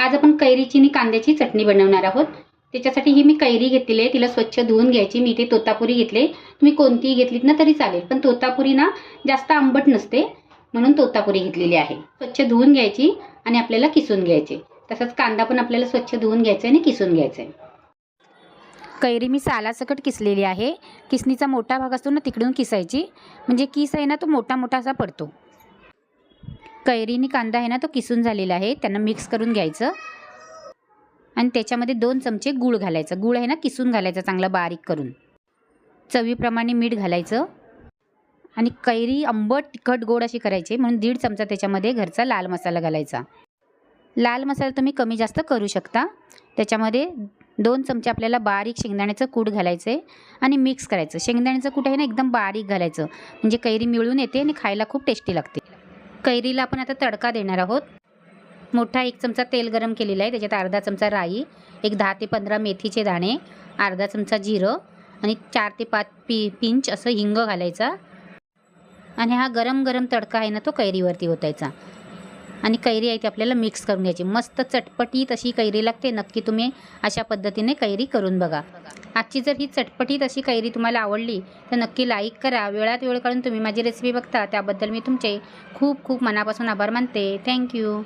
आज आपण कैरीची आणि कांद्याची चटणी बनवणार आहोत. त्याच्यासाठी ही मी कैरी घेतलेली आहे तिला स्वच्छ धुवून घ्यायची. मी इथे तोतापुरी घेतले. तुम्ही कोणतीही घेतलीत ना तरी चालेल. पण तोतापुरी ना जास्त आंबट नसते म्हणून तोतापुरी घेतलेली आहे. स्वच्छ धुवून घ्यायची आणि आपल्याला किसून घ्यायचे. तसंच कांदा पण आपल्याला स्वच्छ धुवून घ्यायचा आणि किसून घ्यायचा आहे. कैरी मी सालासकट किसलेली आहे. किसणीचा मोठा भाग असतो ना तिकडून किसायची. म्हणजे किस आहे ना तो मोठा मोठा असा पडतो. कैरीनी कांदा आहे ना तो किसून झालेला आहे. त्यांना मिक्स करून घ्यायचं. आणि त्याच्यामध्ये दोन चमचे गूळ घालायचं. गूळ आहे ना किसून घालायचं चांगला बारीक करून. चवीप्रमाणे मीठ घालायचं. आणि कैरी आंबट तिखट गोड अशी करायची. म्हणून दीड चमचा त्याच्यामध्ये घरचा लाल मसाला घालायचा. लाल मसाला तुम्ही कमी जास्त करू शकता. त्याच्यामध्ये दोन चमचे आपल्याला बारीक शेंगदाण्याचं कूट घालायचं आहे आणि मिक्स करायचं. शेंगदाण्याचं कूट आहे ना एकदम बारीक घालायचं. म्हणजे कैरी मिळून येते आणि खायला खूप टेस्टी लागते. कैरीला आपण आता तडका देणार आहोत. मोठा एक चमचा तेल गरम केलेला आहे त्याच्यात अर्धा चमचा राई एक दहा ते पंधरा मेथीचे दाणे अर्धा चमचा जिरं आणि चार ते पाच पी पिंच असं हिंग घालायचा. आणि हा गरम गरम तडका आहे ना तो कैरीवरती ओतायचा. आणि कैरी आहे ती आपल्याला मिक्स करून घ्यायची. मस्त चटपटीत अशी कैरी लागते. नक्की तुम्ही अशा पद्धतीने कैरी करून बघा. आजची जर ही चटपटीत अशी कैरी तुम्हाला आवडली तर नक्की लाईक करा. वेळात वेळ काढून तुम्ही माझी रेसिपी बघता. त्याबद्दल मी तुमचे खूप खूप मनापासून आभार मानते. थँक्यू